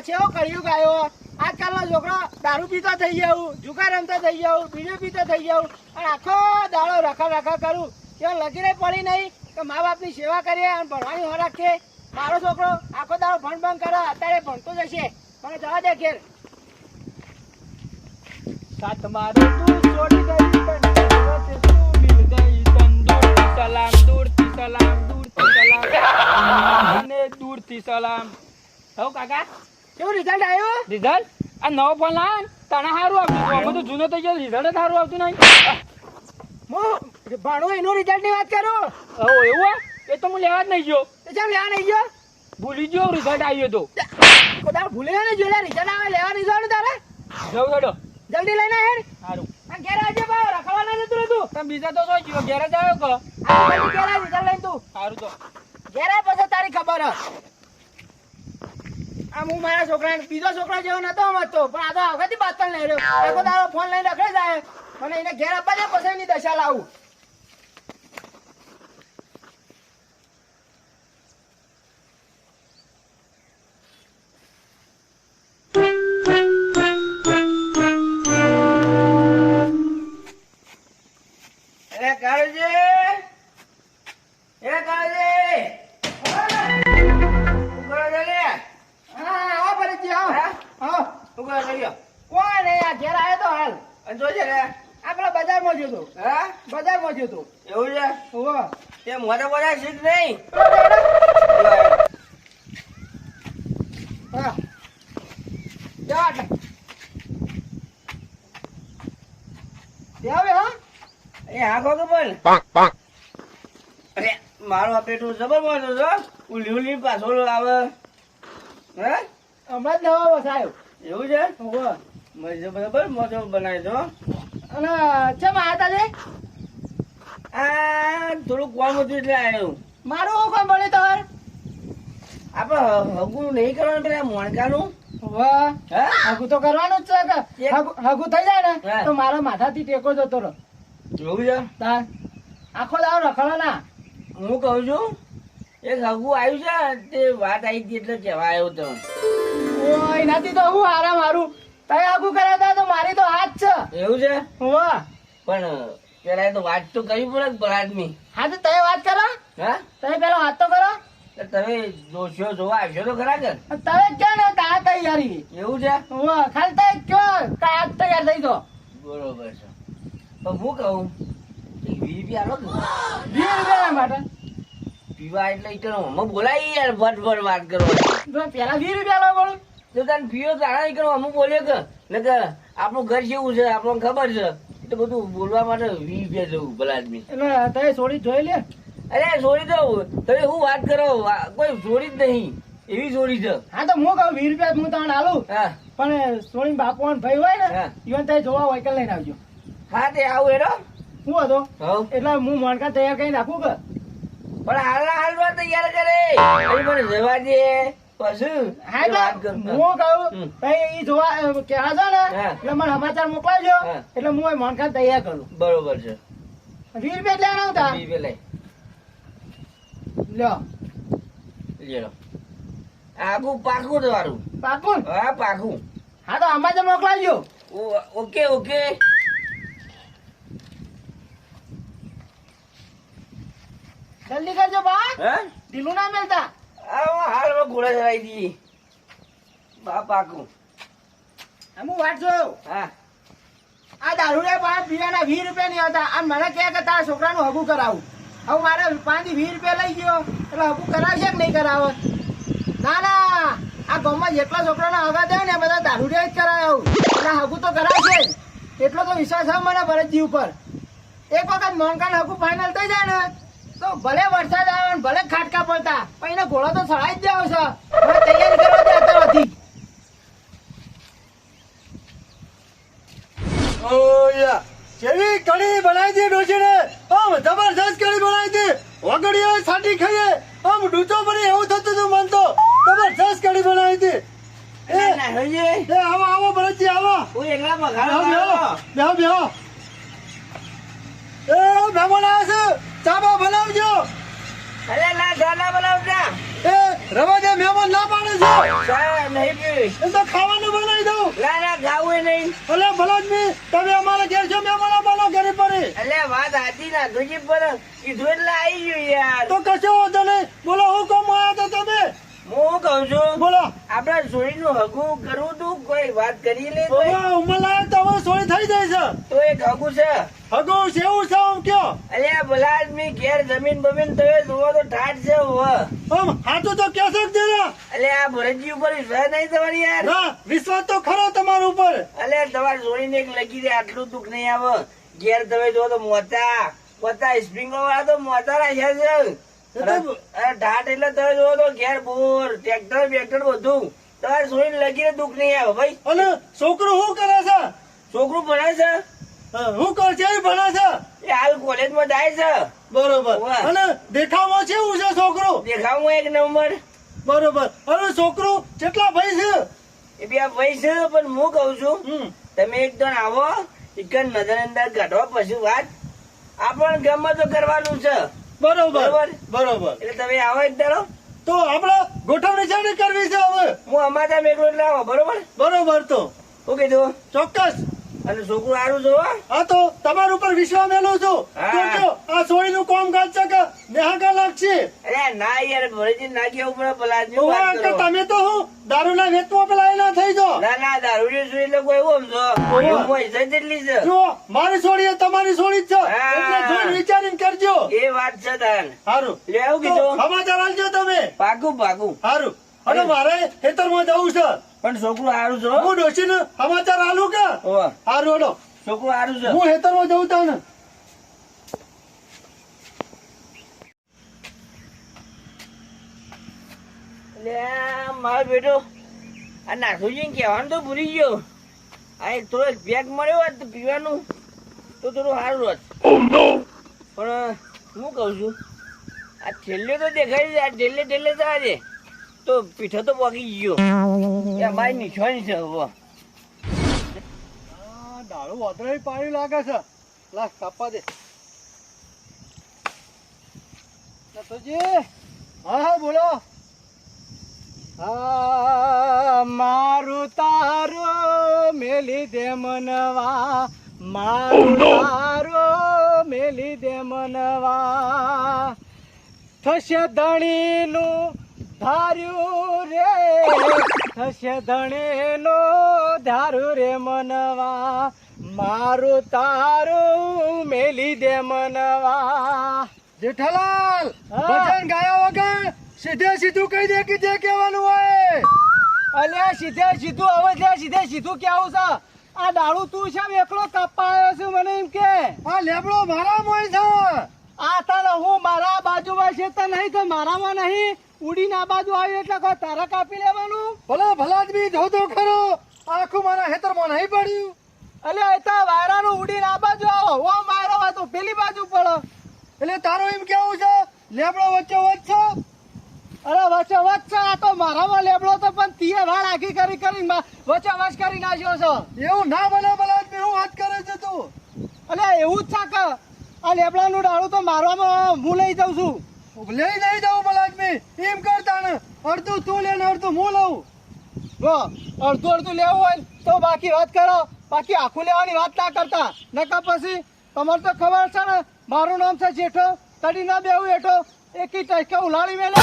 આ છેવો કળિયુગ આવ્યો? આજકાલનો છોકરો દારૂ પીતો થઈ ગયો, જુગાર રમતો થઈ ગયો, બીજો પીતો થઈ ગયો. અને આખો દાડો રખા રખા કરું. એ લગીરે પડી નહીં કે મા બાપની સેવા કરીએ અને ભણવાની હો રાખીએ. મારો છોકરો આખો દાડો ભણ ભણ કરો, અત્યારે ભણતો જશે. મને જવા દે ઘેર. સાત મારે તું છોડી ગઈ તને દિવસે મિલ ગઈ તન સલામ, દૂરથી સલામ દૂરથી સલામ. મને દૂરથી સલામ. હો કાકા કેવું રિઝલ્ટ આવ્યું? રિઝલ્ટ આ નવો ફોન લાવ તને સારું આવતું અમે તો જૂનો થઈ ગયો રિઝલ્ટ સારું આવતું નહીં. ભણું એનું રિઝલ્ટની વાત કરું. હો એવું એ તો હું લેવા જ નહીં ગયો. એ ચાલ લેવા નહીં ગયો? ભૂલી ગયો રિઝલ્ટ આવ્યો તો. બધા ભૂલી ગયો ને જોડે રિઝલ્ટ આવે લેવા નહીં જવાનું તારે? જવું હેડો. જલ્દી લઈને હેડ સારું. ઘેર આવજે બા રખડવા ના જતું તમે બીજા તો શું ગયો ઘેર જ આવ્યો કે? ઘેર રિઝલ્ટ લઈને તું. સારું તો. ઘેર પછી તારી ખબર હે. હું મારા છોકરાને, બીજો છોકરો જેવો નતો સમજતો પણ આ તો આગળથી બાતલ નહીં રહ્યો. આખો તારો ફોન લઈને રખડે જાય. મને એને ઘેર આપવા દે, પછી એની દશા લાવું. ઉલી પાછો આવે. હે? હમણાં જ નવો વસાયો એવું છે? મજે બરાબર મોટો બનાવી દો અને ચમ આયા તા આ થોડું કોમ હતું એટલે આવ્યું મારું કામ પડે તમારે આપણે હગું નહીં કરવાનું પેલા મોણકાનું. હગું તો કરવાનું જ છે હગું થઈ જાય ને તો મારા માથાથી ટેકો જતો રહ્યો એવું છે? તાર. આખો દાવ રખડો ના. હું કહું છું? એક હગુ આવ્યું છે તે વાત આવી હતી એટલે કહેવા આવ્યો તો. ઓય નથી તો હું આરામ મારું. તય આગું કરાતા તો મારી તો હાથ છે. એવું છે? વાહ. પણ પેલા તો વાત તો કરવી પડે ને આદમી. હા તો તમે વાત કરો. હા? તમે પેલો વાત તો કરો. તમે જોશો જોવા આવશો તો ખરા કે? તમે ક્યાં ને કા તૈયારી? એવું છે? વાહ ખાલી તમે કયો કા તૈયાર થઈ તો બરોબર છે. પણ હું કહું વીસ રૂપિયા ને. વીસ રૂપિયા માટે? પીવા એટલે ઈ તો બોલાય યાર ભટ ભટ વાત કરો પેલા વીસ રૂપિયા લો બોલું. તો તને પીવો તારા નહીં કરો અમુક બોલ્યો કે? ને કે આપણું ઘર જેવું છે આપણને ખબર છે. એટલે બધું બોલવા માટે વીસ રૂપિયા જવું ભલા આદમી. એટલે તમે છોડી જોઈ લે. અરે છોડી દઉં તમે હું વાત કરો? કોઈ છોડી જ નહીં. એવી જોડી છે. હા તો હું કહું વીસ રૂપિયા હું તમને આલું. હા. પણ સોની બાપુ ભાઈ હોય ને. ઈવન તમે જોવા હોય કે લઈને આવજો. હા તે આવું એનો હું હતો. એટલે હું મણકા તૈયાર કરીને રાખું કે? પણ તૈયાર કરે. મને જવા દે. પછી હા વાત એટલે કરતા. હું કહું ભાઈ ઈ જોવા અ, છો ને એટલે મને સમાચાર મોકલાવજો એટલે હું એ તૈયાર કરું. બરોબર છે. વીસ રૂપિયા લેવાનો હતા? વીસ રૂપિયા લ્યો. આગું પાકું તમારું. પાકું? હા પાકું. હા તો સમાચાર મોકલાવજો. ઓ- ઓકે ઓકે. જલ્દી કરજો બાપ. હે? ઢીલું ના મેલતા. આ હાલમાં ઘોડા ચલાવી દી. બા પાકું. હું વાત જોયો હા. આ દારૂ રે પાંચ પીવાના વીસ રૂપિયા નહીં હતા. આ મને કહે કે તારા છોકરાનું હગું કરાવું. હવે મારે પાંચથી વીસ રૂપિયા લઈ ગયો. એટલે હગું કરાવશે કે નહીં કરાવે ના ના. આ ગામમાં જેટલા છોકરાના હગા થાય ને બધા દારૂડિયા જ કરાવે એટલે હગું તો કરાવશે. જ એટલો તો વિશ્વાસ છે મને ભરતજી ઉપર. એક વખત મોંકાન હગું ફાઇનલ થઈ જાય ને તો ભલે વરસાદ આવે ને ભલે ખાટકા પડતા પણ એને ઘોડો તો ચડાઈ જ દેવો છે. હવે તૈયારી કરવા દે અત્યારથી ઓયા કેવી કડી બનાવી દે ડોશીને? આમ જબરજસ્ત કડી બનાવી દે. વગડીઓ સાટી ખાઈએ. આમ ડૂચો પડી એવું થતું હતું મન તો. જબરજસ્ત કડી બનાવી દે. એ આવો આવો ભરતજી આવો. હું એકલા પગાર બેહો બેહો એ મહેમાન આવ્યા છે ચા ના ના બનાવતા એ રવા દે મહેમાન ના પાડે છે. ચા નહીં પીવી એ તો ખાવાનું બનાવી દઉં. ના ના ખાવું ય નહીં. અલે ભલાદમી તમે અમારા ઘેર છો મહેમાન આવવાનો ઘરે પડી. એટલે વાત સાચી ના તુજી પર કીધું એટલે આવી ગયું યાર. તો કશો વાંધો નહીં. બોલો હું કોમ તો તમે? હું કહું છું? બોલો. આપડે નું હગું કરવું તું કોઈ વાત કરી લે હવે ઉંમર લાયક તો હવે સોળી થઈ જાય છે. તો એક હગું છે. હગો સેવું સાવ કયો? અલ્યા ભલા આદમી ઘેર જમીન બમીન તો જોવો તો ઠાટ છે આમ હાચું તો કે છે દે અલ્યા આ ભરતજી ઉપર વિશ્વાસ નહીં તમારી યાર? હા વિશ્વાસ તો ખરો તમારા ઉપર. અલ્યા તમારે જોડીને એક લગી દે આટલું દુખ નહીં આવે. ઘેર તમે જો તો મોતા મોતા સ્પ્રિંગો વાળા તો મોતા રાખ્યા છે. ઢાટ એટલે તમે જો તો ઘેર બોર ટ્રેક્ટર બેક્ટર બધું. તમારે જોઈને લગીને દુઃખ નહીં આવે ભાઈ. અને છોકરો શું કરે છે? છોકરું ભણે છે. હા, કરે છે ભણે છે? એ હાલ કોલેજમાં જાય છે. બરોબર. અને દેખાવમાં કેવું છે છોકરો? દેખાવમાં એક નંબર. બરોબર. અને છોકરો કેટલા ભાઈ છે? એ બે ભાઈ છે પણ હું કઉ છું તમે એક જણ આવો એક નજર અંદર કાઢો પછી વાત. આપણ ગમે તો કરવાનું છે. બરોબર. બરોબર. એટલે તમે આવો એક દાડો. તો આપણે ગોઠવણી શાની કરવી છે હવે. હું અમારા મેઘલો એટલે આવો બરોબર? બરોબર તો. ઓકે કીધું. ચોક્કસ. અને છોકરું સારું છો હા. તો તમારા ઉપર વિશ્વાસ મેલો છો. તો જો આ સોળીનું કોમ કાજ છે કે નેહાકા લાગશે? અરે ના યાર ભરેજી ના કેવું પડે પેલા જ કરો. તમે તો હું દારૂના વેચવા પેલા એના થઈ જો ના ના દારૂ શું એટલે કોઈ એવું સમજો ઓવે. હું ઇજ્જત એટલી છે. જો મારી સોળી એ તમારી સોળી જ છે. એટલે જોઈ વિચારીને કરજો. એ વાત છે તાન. સારું લેવું કીધું. સમાચાર આલજો તમે. પાકું પાકું સારું અને મારે ખેતરમાં જવું છે. પણ છોકરું સારું છે હું. ડોસી ને સમાચાર આલું કે? આરું હડો. છોકરું સારું છે. હું ખેતરમાં જવું તને. લે મારો બેટો આ નાથુજી કહેવાનું તો ભૂલી ગયો. આ એક થોડો બેગ મળ્યો હોત પીવાનું તો થોડું સારું હોત. પણ હું કહું છું આ છેલ્લે તો દેખાય છે આ છેલ્લે ઢેલે તો આજે. તો પીઠો તો પોકી ગયો. એ અમારી નિશાની છે હવે. આ દારૂ વાદળી પાણી લાગે છે. લાસ કાપવા દે. નથુજી હા હા બોલો. આ મારું તારું મેલી દે મનવા. મારું તારું મેલી દે મનવા. થશે ધણીનું ધાર્યું રે થશે ધણીનું ધારું રે મનવા. મારું તારું મેલી દે મનવા. જેઠાલાલ. ભજન ગાયા વગર સીધે સીધું કહી દે કે જે કહેવાનું હોય. અલ્યા સીધે સીધું હવે લે સીધે સીધું કેવું છે આ દારૂ તું છે એકલો કપાયો છું મને એમ કે? આ લેબડો મારા મોય છે. આ તને હું મારા બાજુમાં છે તો નહીં તો મારામાં નહીં. ઉડીને આ બાજુ આવી એટલે કોઈ તારા કાપી લેવાનું? ભલે ભલા આદમી જો તો ખરો. આખું મારા હેતરમાં નહીં પડ્યું. એટલે એ વાયરાનું ઉડીને આ બાજુ આવો. ઓ મારો તો પેલી બાજુ પડો. એટલે તારું એમ કેવું છે? લેબડો વચ્ચે વચ્ચે અરે વચ્ચે વચ્ચે આ તો મારામાં લેબડો તો પણ તીએ વાળ આખી કરી કરી વચ્ચે વચ કરી નાખ્યો છે. એવું ના બને ભલે આદમી હું વાત કરે છે તું. અલ્યા એવું જ છે કે આ લેબડાનું ડાળું તો મારવામાં હું લઈ જાઉં છું. લઈ નહીં જાઉં મલાજમી એમ કરતા ને અડધું તું લે ને અડધું હું લઉં. જો અડધું અડધું લેવું હોય તો બાકી વાત કરો. બાકી આખું લેવાની વાત ના કરતા. નકા પછી તમારે તો ખબર છે ને મારું નામ છે જેઠો. તડી ના બેવું હેઠો. એકી ટચકા ઉલાડી મેલો.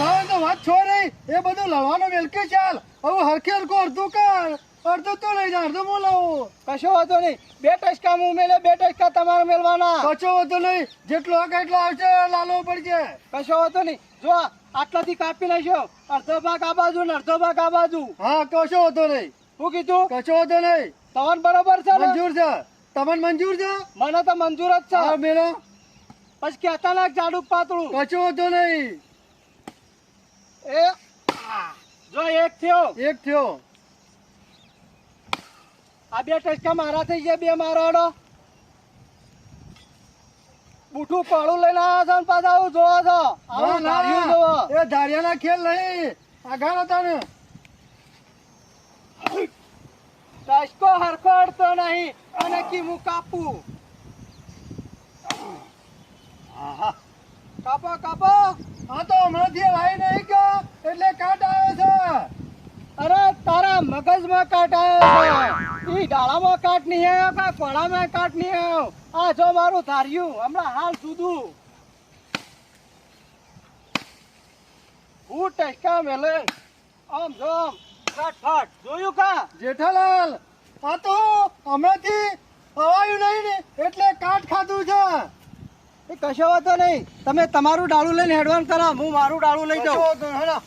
હવે તો વાત છો નહીં એ બધું લવાનો મેલકે ચાલ. હવે હરખે હરખું અડધું કર. અડધું તો લઈ જા અડધો હું લઉં કશો વાંધો નહીં. બે ટચકા હું મેલે બે ટચકા તમારે મેળવાના કશો વધુ નહીં. જેટલો હક એટલો આવશે લાલવો પડશે. કશો વાંધો નહીં. જો આટલાથી કાપી નાખ્યો અડધો ભાગ આ બાજુ ને અડધો ભાગ આ બાજુ. હા કશો વધુ નહીં. શું કીધું? કશો વધુ નહીં. તમને બરોબર છે મંજૂર છે. તમને મંજૂર છે? મને તો મંજૂર જ હા છે મેળો પછી કહેતા નાખ જાડું પાતળું. કશો વધુ નહીં. એ જો એક થયો. એક થયો. આ બે ટચકા મારા થઈ ગયા બે મારાનો બુઠું કોળું લઈને આવ્યા છો ને પાછા આવું જોવો છો? આવું ધાર્યું જોવો. એ ધારિયાના ખેલ નહીં. ને. ટચકો હરખો અડતો નહીં અને કી હું કાપું. આહા. કાપો કાપો. હા તો હમણાંથી ભાઈ નહીં ગયો એટલે કાટ આવ્યો છે. અરે તારા મગજમાં કાટ આવ્યો છે. ઈ ડાળામાં કાટ નહીં આવ્યો કે કોણામાં કાટ નહીં આવ્યો? આ જો મારું ધાર્યું હમણાં હાલ સુધું હું ટચકા મેલે. આમ જો આમ ફાટ ફાટ જોયું કા? જેઠાલાલ આ તો હમણાંથી પવાયું નહીં ને એટલે કાટ ખાધું છે. એ કશો વાતો નહીં. તમે તમારું ડાળું લઈને હેડવાન કરો હું મારું ડાળું લઈ જાઉં. વાંધો.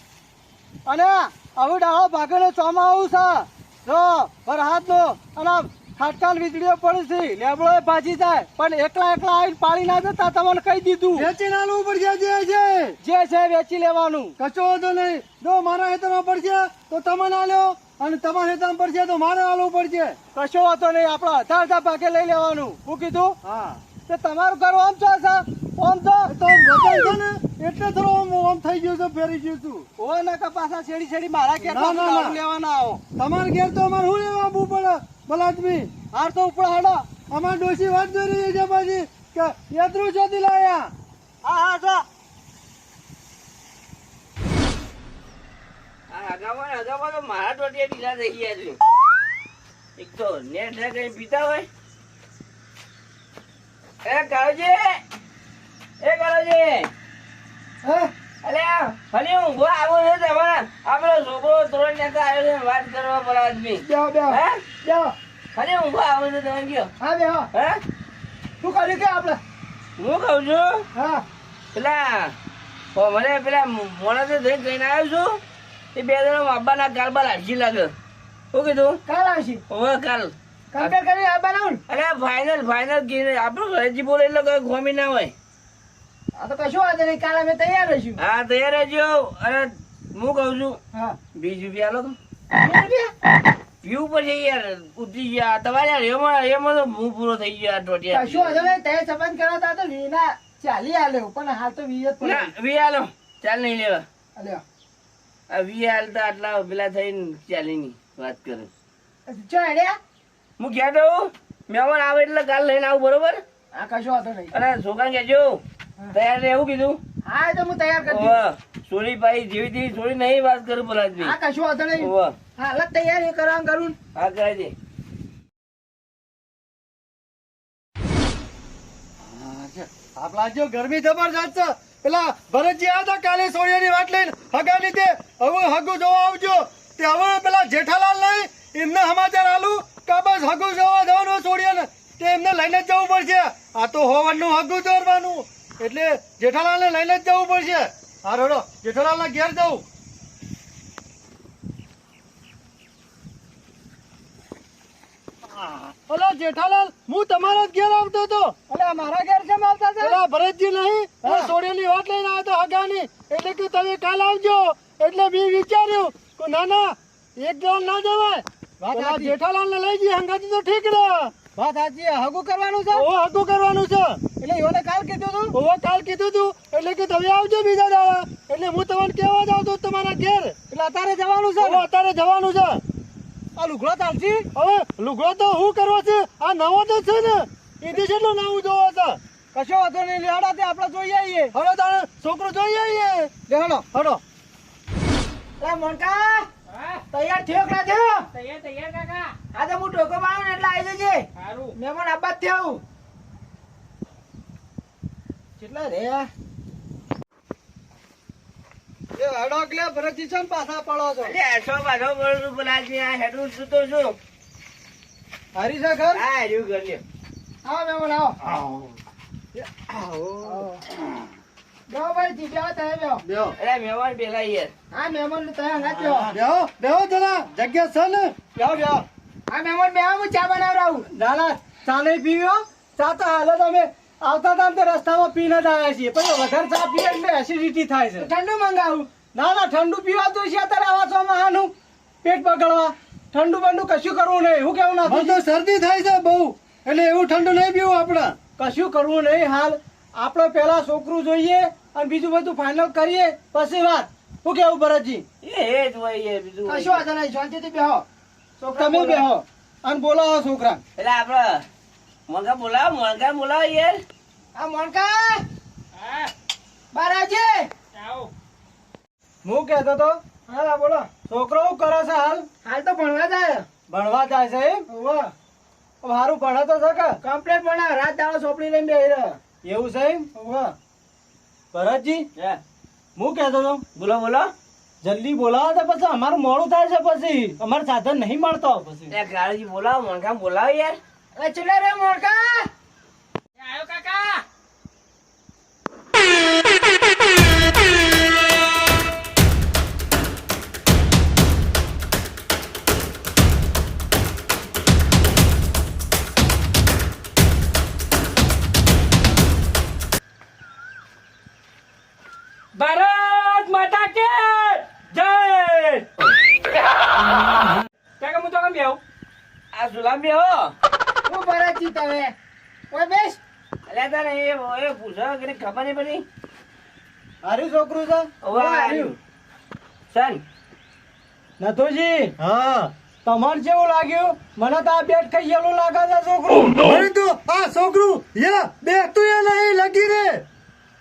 અને હવે ડાળો ભાગેલો ચોમા આવું સા જો વરહાદ નો અને ખાટકાલ વીજળીઓ પડી છે લેબડો ભાજી જાય પણ એકલા એકલા આવીને પાડી ના દેતા તમને કહી દીધું. વેચીને આલવું પડશે જે છે. જે છે વેચી લેવાનું. કચો તો નહીં. જો મારા હેતરમાં પડશે તો તમે ના લ્યો. અને તમારા હેતરમાં પડશે તો મારે આલવું પડશે. કશો વાતો નહીં આપણા અધાર અઢાર ભાગે લઈ લેવાનું. હું કીધું? હા. તે તમારું ઘર આમ છો છે આમ તો તો વચન છે ને એટલે થોડો આમ આમ થઈ ગયું છે ફેરી ગયું છું. ઓય ના કપાસા છેડી છેડી મારા. લેવાના આવો. તમારે ઘેર તો અમારે શું લેવા આવવું પડે ભલાદમી હાર તો ઉપર હાડો. અમાર ડોશી વાત કરી રહી છે પાછી કે યત્રુ ચોથી લાયા. હા હા જો. આ હગામાં તો મારા ટોટિયા ઢીલા થઈ ગયા છે. એક તો નેટ ને કઈ પીતા હોય? એ કાળજી! એ કાળજી હે? અલ્યા ફરી હું ઊભો આવો છે તમારા. આપણો છોકરો ત્રણ જતા આવ્યો છે વાત કરવા પર આદમી. બેહો બેહો હે. બેહો ફરી ઊભો આવો છે તમે કયો હા બેહો હે. શું કર્યું કે આપણે? હું કહું છું? હા. પેલા મને પેલા મોડા તો આવ્યો છું. એ બે જણા બાબાના કાલ બાલ હાડજી લાગે. શું કીધું? કાલ આવશે. હવે કાલ. કમ્પેર કરી આ બનાવું અરે ફાઇનલ ફાઇનલ આપણું ઘરેથી બોલે એટલે કોઈ ખોમી ના હોય. આ તો કશું વાંધો નહીં કાલ અમે તૈયાર રહીશું. હા તૈયાર રહેજો. અને હું કહું છું હા. બીજ રૂપિયા લો? પીવું પડશે યાર ઉતરી ગયા. તમારે એમાં એમાં તો હું પૂરો થઈ ગયો આ કશું વાંધો નહીં તે સંબંધ કરાવતા તો વીના ચાલી આલ્યો પણ હાલ તો વીજ જ ના વી હાલો ચાલ નહીં લેવા. અલ્યો આ વી હાલતા આટલા પેલા થઈને ચાલી ની વાત કરું. ચો હેડ્યા? હું ક્યાં દઉં મહેમાન આવે એટલે કાલ લઈને આવું બરોબર? આ કશું વાંધો નહીં. અને છોકરા કહેજો તૈયાર એવું કીધું? હા તો હું તૈયાર કરી દઉં. સોરી ભાઈ જેવી તેવી સોરી નહીં વાત કરું હા પલાશભાઈ કશું વાંધો નહીં. હા તૈયાર કરવાનું કરું. હા દે. જો ગરમી જબરજસ્ત છે. પેલા ભરતજી આવ્યા હતા કાલે સોળિયાની વાત લઈને. હગા લીધે હવે હગું જોવા આવજો. તે હવે પેલા જેઠાલાલ નહીં એમને સમાચાર આલુ. કે બસ હગુ જોવા જવાનું સોળિયાને તે એમને લઈને જ જવું પડશે. આ તો હોવનનું હગુ જોરવાનું એટલે જેઠાલાલને લઈને જ જવું પડશે. હા રડો જેઠાલાલના ઘેર જવું. જેઠાલાલ હું તમારા ઘેર આવતો હતો. અલે મારા ઘેર કેમ આવતા છે? પેલા ભરતજી નહીં. એ સોડિયાની વાત લઈને આવ્યો તો હગાની એટલે કે તમે કાલ આવજો. એટલે મેં વિચાર્યું કે ના ના એક જણ ના જવાય. જેઠાલાલ ને લઈ જઈએ હંગાથી તો ઠીક રહે વાત સાચી હગુ કરવાનું છે? ઓ હગુ કરવાનું છે. એટલે યોને કાલ કીધું તું? ઓ કાલ કીધું તું. એટલે કે તમે આવજો બીજા દાવા એટલે હું તમને કેવા જાવ તો તમારા ઘેર. એટલે અત્યારે જવાનું છે ઓ અત્યારે જવાનું છે. આ લુગડો ચાલશી? હવે લુગડો તો હું કરવો છે? આ નવો તો છે ને. એથી કેટલું નવું જોવો છે? કશો વાંધો નહીં લેવડા તે આપણે જોઈ આવીએ હવે તારે છોકરો જોઈ આવીએ લેવડો હડો. એ મોનકા તૈયાર થયો કે ના થયો? તૈયાર તૈયાર કાકા. હા તો હું ટોકો મારું એટલે આવી જજે. સારું મહેમાન આબાદ થયું કેટલા રે એ હડોક લે ભરતજી છે પાછા પડો છો. અરે આઠસો પાછો બોલું છું પલાશભાઈ આ હેઠું સૂતો છું હરી છે ઘર? હા હેર્યું કરી લ્યો આવો મહેમાન આવો. આવો. બેહો ભાઈ જી બેહો તમે બેહો. બેહો. અરે મહેમાન પેલા યાર. હા મહેમાન તમે હંગાત બેહો બેહો બેહો જરા. જગ્યા છે ને? બેહો બેહો. હા મહેમાન બેહો હું ચા બનાવડાવું ના ના. ચા નહીં પીવ્યો ચા તો હાલો તમે અમે આવતા હતા તો તે રસ્તામાં પીને જ આવ્યા છીએ. પછી વધારે ચા પીએ એટલે એસિડિટી થાય છે. ઠંડુ મંગાવું. ના ના ઠંડુ પીવાતું છે અત્યારે આવા ચોમાહાનું. પેટ બગડવા. ઠંડુ બંડુ કશું કરવું નહીં. હું કેવું ના નથી તો શરદી થાય છે બહુ. એટલે એવું ઠંડુ નહીં પીવું આપણે. કશું કરવું નહીં હાલ. આપણે પેલા છોકરું જોઈએ. અને બીજું બધું ફાઇનલ કરીએ પછી વાત. શું કેવું ભરતજી? એ જ હોય એ બીજું કશું વાંધો નહીં શાંતિથી બેહો. તમે બેહો અને બોલાવો છોકરા. એટલે આપડે મોણકા બોલાવો મોણકા બોલાવો યાર. આ મોનકા બારાજી? આવો. હું કહેતો તો હા બોલો. છોકરો શું કરે છે હાલ? હાલ તો ભણવા જાય. ભણવા જાય છે એમ? વાહ સારું ભણે તો છે કે? કમ્પ્લેટ ભણા રાત દાડો સોપડી લઈને બેહી રહ્યો એવું છે એમ? વાહ ભરતજી હે. હું કહેતો તો બોલો બોલો. જલ્દી બોલાવો તો પછી અમારું મોડું થાય છે પછી. અમારું સાધન નહીં મળતો. પછી ગાળજી બોલાવો મણકા બોલાવો યાર. ચૂલા રે મોણકા! ભારત માતા કે જય! કાકા હું તો કેમ બેહું. આ સુલામ બેહો. હું ભરાજી તમે. ઓય બેસ. અલ્યા તારે એ એ પૂછો કે ખબર નહીં પડી? હારું છોકરું છે. ઓવા આવ્યું સન. નથુજી હા. તમાર જેવું લાગ્યું મને તો આ બેટ ખાઈ ગયેલું લાગે છે છોકરું. અરે તો. આ છોકરું યા બેઠતું એ નહીં લગી રે.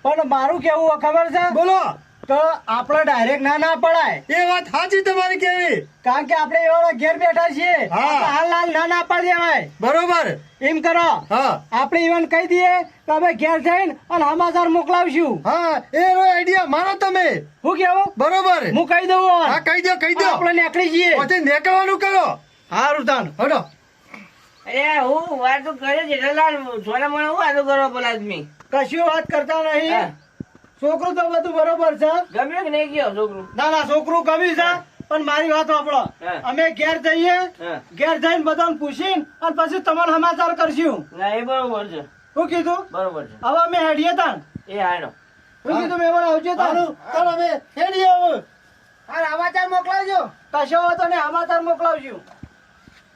પણ મારું કેવું ખબર છે? બોલો. તો આપણે ડાયરેક્ટ ના ના પડાય. એ વાત સાચી તમારી કેવી? કારણ કે આપણે એવા ઘેર બેઠા છીએ. હાલ હાલ ના ના પાડી દેવાય. બરોબર. એમ કરો. હા. આપણે ઈવન કહી દઈએ કે અમે ઘેર જઈને અને સમાચાર મોકલાવશું. હા એ આઈડિયા મારો તમે. હું કેવું? બરોબર. હું કહી દઉં હા કહી દો કહી દો. આપણે નીકળી જઈએ. પછી નીકળવાનું કરો. હારું તાન હડો અરે હું વાત તો કરે જેઠાલાલ મને હું વાતો કરો બોલા આદમી કશું વાત કરતા નહીં? છોકરું તો બધું બરોબર છે. ગમ્યું કે નહીં ગયો છોકરું? ના ના છોકરું ગમ્યું છે પણ મારી વાત સાંભળો. અમે ઘેર જઈએ ઘેર જઈને બધાને પૂછીને અને પછી તમારો સમાચાર કરશું. ના એ બરોબર છે. શું કીધું? બરોબર છે. હવે અમે હેડીએ તાણ. એ હાડો શું કીધું મેં? આવજો તારું હારું અમે હેડીએ સમાચાર મોકલાવજો. કશો વાતો ને સમાચાર મોકલાવશું.